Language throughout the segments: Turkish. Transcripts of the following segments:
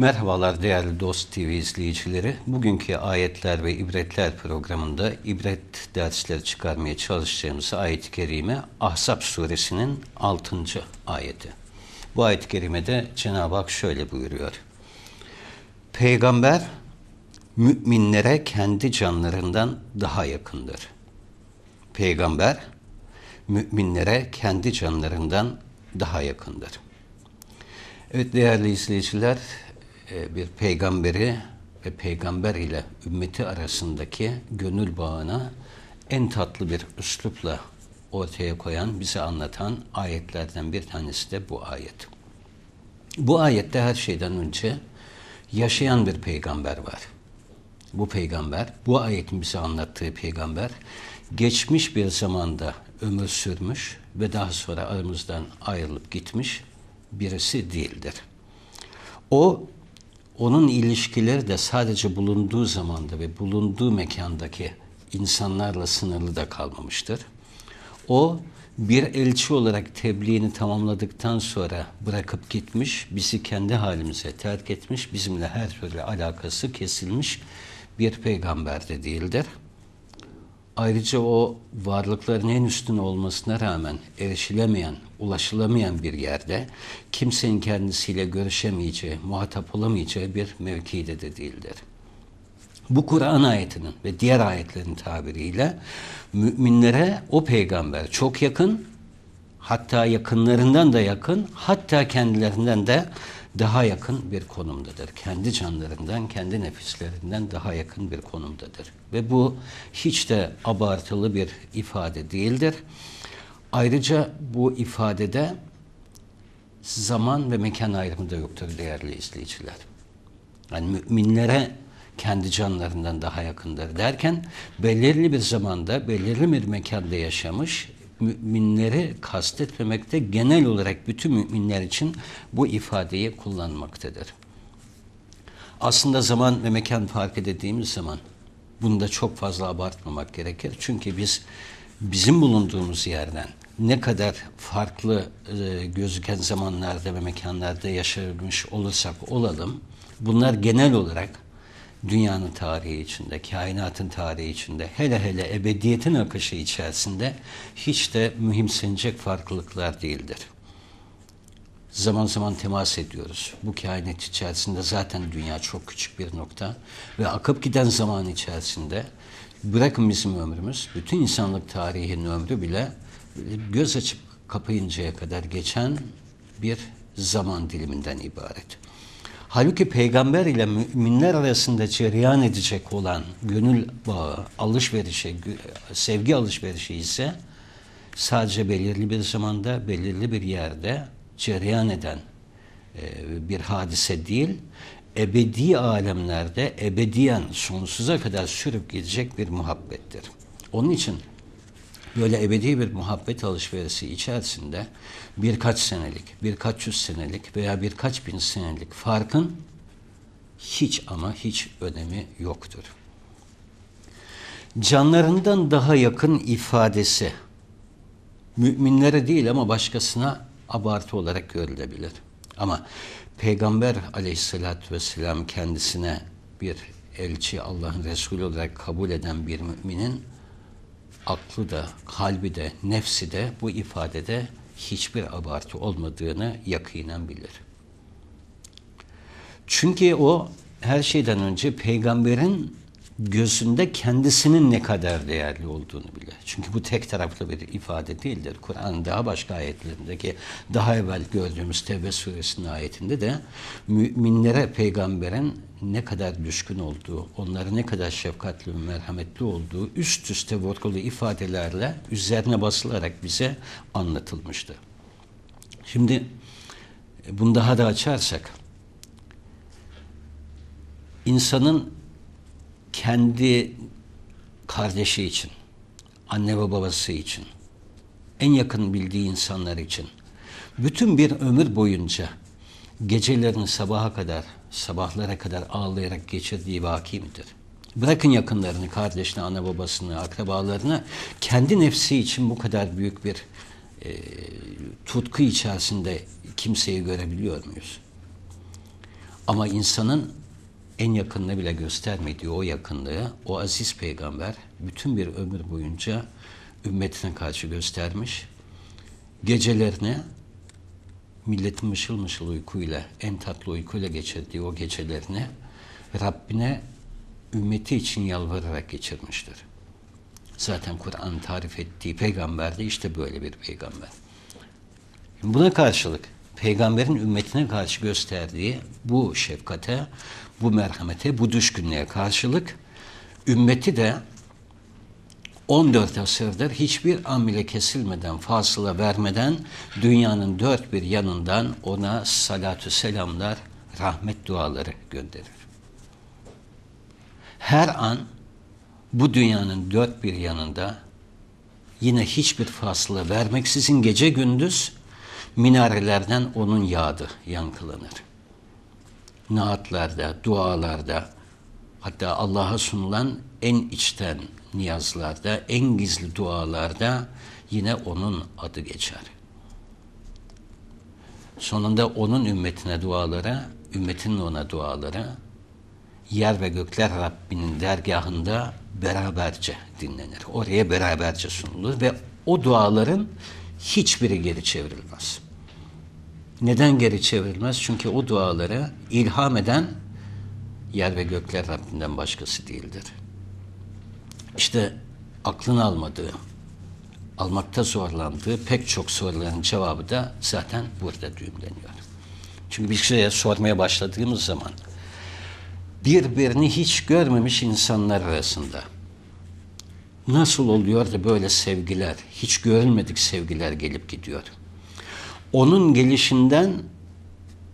Merhabalar değerli Dost TV izleyicileri. Bugünkü Ayetler ve İbretler programında ibret dersleri çıkarmaya çalışacağımız ayet-i kerime Ahzab suresinin 6. ayeti. Bu ayet-i kerimede Cenab-ı Hak şöyle buyuruyor. Peygamber müminlere kendi canlarından daha yakındır. Peygamber müminlere kendi canlarından daha yakındır. Evet değerli izleyiciler, bir peygamberi ve peygamber ile ümmeti arasındaki gönül bağına en tatlı bir üslupla ortaya koyan, bize anlatan ayetlerden bir tanesi de bu ayet. Bu ayette her şeyden önce yaşayan bir peygamber var. Bu peygamber, bu ayetin bize anlattığı peygamber, geçmiş bir zamanda ömür sürmüş ve daha sonra aramızdan ayrılıp gitmiş birisi değildir. O onun ilişkileri de sadece bulunduğu zamanda ve bulunduğu mekandaki insanlarla sınırlı da kalmamıştır. O bir elçi olarak tebliğini tamamladıktan sonra bırakıp gitmiş, bizi kendi halimize terk etmiş, bizimle her türlü alakası kesilmiş bir peygamber de değildir. Ayrıca o varlıkların en üstün olmasına rağmen erişilemeyen, ulaşılamayan bir yerde kimsenin kendisiyle görüşemeyeceği, muhatap olamayacağı bir mevkide de değildir. Bu Kur'an ayetinin ve diğer ayetlerin tabiriyle müminlere o peygamber çok yakın, hatta yakınlarından da yakın, hatta kendilerinden de daha yakın bir konumdadır. Kendi canlarından, kendi nefislerinden daha yakın bir konumdadır. Ve bu hiç de abartılı bir ifade değildir. Ayrıca bu ifadede zaman ve mekan ayrımı da yoktur değerli izleyiciler. Yani müminlere kendi canlarından daha yakındır derken belirli bir zamanda, belirli bir mekanda yaşamış, müminleri kastetmemekte genel olarak bütün müminler için bu ifadeyi kullanmaktadır. Aslında zaman ve mekan farkı dediğimiz zaman bunu da çok fazla abartmamak gerekir. Çünkü biz bizim bulunduğumuz yerden ne kadar farklı e, gözüken zamanlarda ve mekanlarda yaşamış olursak olalım, bunlar genel olarak dünyanın tarihi içinde, kainatın tarihi içinde, hele hele ebediyetin akışı içerisinde hiç de mühimsenecek farklılıklar değildir. Zaman zaman temas ediyoruz. Bu kainat içerisinde zaten dünya çok küçük bir nokta ve akıp giden zaman içerisinde bırakın bizim ömrümüz, bütün insanlık tarihinin ömrü bile göz açıp kapayıncaya kadar geçen bir zaman diliminden ibaret. Halbuki peygamber ile müminler arasında cereyan edecek olan gönül bağı, alışverişi, sevgi alışverişi ise sadece belirli bir zamanda, belirli bir yerde cereyan eden e, bir hadise değil, ebedi alemlerde ebediyen sonsuza kadar sürüp gidecek bir muhabbettir. Onun için böyle ebedi bir muhabbet alışverişi içerisinde birkaç senelik, birkaç yüz senelik veya birkaç bin senelik farkın hiç ama hiç önemi yoktur. Canlarından daha yakın ifadesi müminlere değil ama başkasına abartı olarak görülebilir. Ama Peygamber aleyhissalatü vesselam kendisine bir elçi Allah'ın Resulü olarak kabul eden bir müminin aklı da, kalbi de, nefsi de bu ifadede hiçbir abartı olmadığını yakinen bilir. Çünkü o her şeyden önce peygamberin gözünde kendisinin ne kadar değerli olduğunu bilir. Çünkü bu tek taraflı bir ifade değildir. Kur'an'ın daha başka ayetlerindeki daha evvel gördüğümüz Tevbe suresinin ayetinde de müminlere peygamberin ne kadar düşkün olduğu, onlara ne kadar şefkatli ve merhametli olduğu üst üste vurgulu ifadelerle üzerine basılarak bize anlatılmıştı. Şimdi bunu daha da açarsak insanın kendi kardeşi için, anne ve babası için, en yakın bildiği insanlar için bütün bir ömür boyunca gecelerini sabaha kadar, sabahlara kadar ağlayarak geçirdiği vaki midir? Bırakın yakınlarını, kardeşini, ana babasını, akrabalarını kendi nefsi için bu kadar büyük bir e, tutku içerisinde kimseyi görebiliyor muyuz? Ama insanın en yakınını bile göstermediği o yakınlığı o aziz peygamber bütün bir ömür boyunca ümmetine karşı göstermiş. Gecelerini milletin mışıl mışıl uykuyla, en tatlı uykuyla geçirdiği o gecelerini Rabbine ümmeti için yalvararak geçirmiştir. Zaten Kur'an tarif ettiği peygamber de işte böyle bir peygamber. Buna karşılık peygamberin ümmetine karşı gösterdiği bu şefkate, bu merhamete, bu düşkünlüğe karşılık ümmeti de 14 asırdır hiçbir amile kesilmeden, fasıla vermeden dünyanın dört bir yanından ona salatü selamlar, rahmet duaları gönderir. Her an bu dünyanın dört bir yanında yine hiçbir fasıla vermeksizin gece gündüz minarelerden onun yağdı yankılanır. Naatlarda, dualarda, hatta Allah'a sunulan en içten niyazlarda, en gizli dualarda yine onun adı geçer. Sonunda onun ümmetine dualara, ümmetinin ona dualara, yer ve gökler Rabbinin dergahında beraberce dinlenir. Oraya beraberce sunulur ve o duaların hiçbiri geri çevrilmez. Neden geri çevrilmez? Çünkü o dualara ilham eden yer ve gökler Rabbinden başkası değildir. İşte aklın almadığı, almakta zorlandığı pek çok soruların cevabı da zaten burada düğümleniyor. Çünkü bir şeye sormaya başladığımız zaman birbirini hiç görmemiş insanlar arasında nasıl oluyor da böyle sevgiler, hiç görülmedik sevgiler gelip gidiyor. Onun gelişinden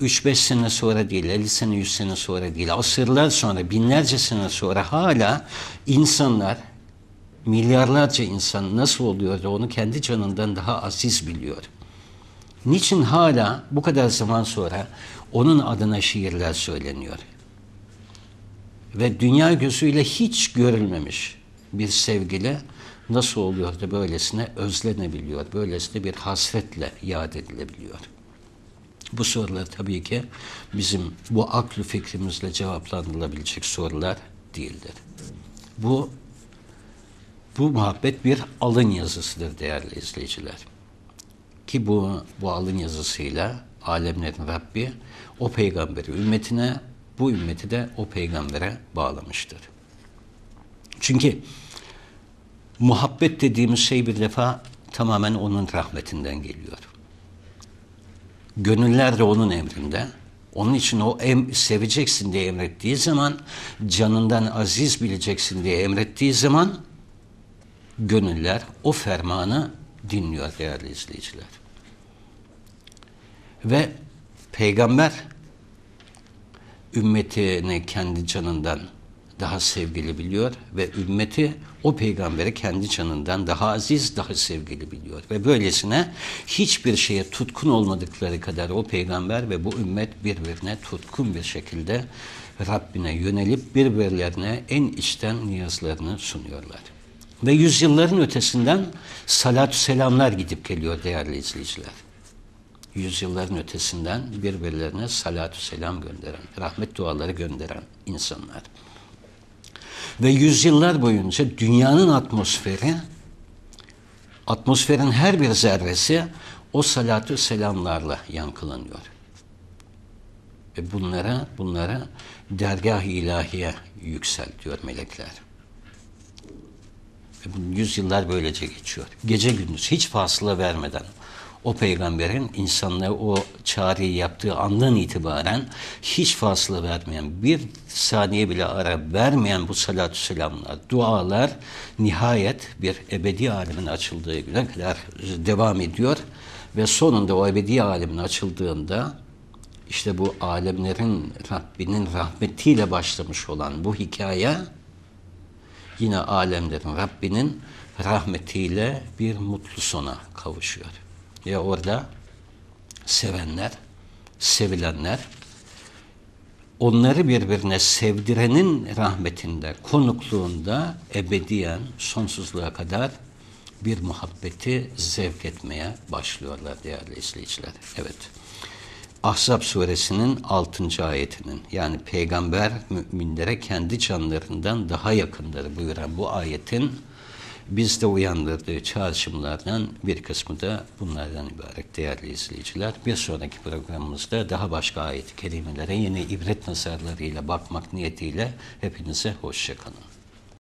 3-5 sene sonra değil, 50 sene, 100 sene sonra değil, asırlar sonra, binlerce sene sonra hala insanlar, milyarlarca insan nasıl oluyor da onu kendi canından daha aziz biliyor. Niçin hala bu kadar zaman sonra onun adına şiirler söyleniyor? Ve dünya gözüyle hiç görülmemiş bir sevgili nasıl oluyor da böylesine özlenebiliyor, böylesine bir hasretle yad edilebiliyor. Bu sorular tabii ki bizim bu aklı fikrimizle cevaplandırılabilecek sorular değildir. Bu bu muhabbet bir alın yazısıdır değerli izleyiciler. Ki bu, bu alın yazısıyla alemlerin Rabbi o peygamberi ümmetine, bu ümmeti de o peygambere bağlamıştır. Çünkü muhabbet dediğimiz şey bir defa tamamen onun rahmetinden geliyor. Gönüller de onun emrinde. Onun için o em, seveceksin diye emrettiği zaman, canından aziz bileceksin diye emrettiği zaman, gönüller o fermanı dinliyor değerli izleyiciler. Ve peygamber ümmetini kendi canından daha sevgili biliyor ve ümmeti o peygamberi kendi canından daha aziz, daha sevgili biliyor. Ve böylesine hiçbir şeye tutkun olmadıkları kadar o peygamber ve bu ümmet birbirine tutkun bir şekilde Rabbine yönelip birbirlerine en içten niyazlarını sunuyorlar. Ve yüzyılların ötesinden salatü selamlar gidip geliyor değerli izleyiciler. Yüzyılların ötesinden birbirlerine salatü selam gönderen, rahmet duaları gönderen insanlar. Ve yüzyıllar boyunca dünyanın atmosferi, atmosferin her bir zerresi o salatü selamlarla yankılanıyor. Ve bunlara, bunlara dergah ilahiye yükseltiyor melekler. Ve bu yüzyıllar böylece geçiyor. Gece gündüz hiç fasıla vermeden o peygamberin insanlara o çağrıyı yaptığı andan itibaren hiç fasıla vermeyen, bir saniye bile ara vermeyen bu salatü selamlar, dualar nihayet bir ebedi alemin açıldığı güne kadar devam ediyor ve sonunda o ebedi alemin açıldığında işte bu alemlerin Rabbinin rahmetiyle başlamış olan bu hikaye yine alemlerin Rabbinin rahmetiyle bir mutlu sona kavuşuyor. Ya orada sevenler, sevilenler onları birbirine sevdirenin rahmetinde, konukluğunda ebediyen sonsuzluğa kadar bir muhabbeti zevk etmeye başlıyorlar değerli izleyiciler. Evet. Ahzab suresinin 6. ayetinin yani peygamber müminlere kendi canlarından daha yakındır buyuran bu ayetin bizde uyandırdığı çağrışımlardan bir kısmı da bunlardan ibaret değerli izleyiciler. Bir sonraki programımızda daha başka ayet-i kerimelere yeni ibret nazarlarıyla bakmak niyetiyle hepinize hoşçakalın.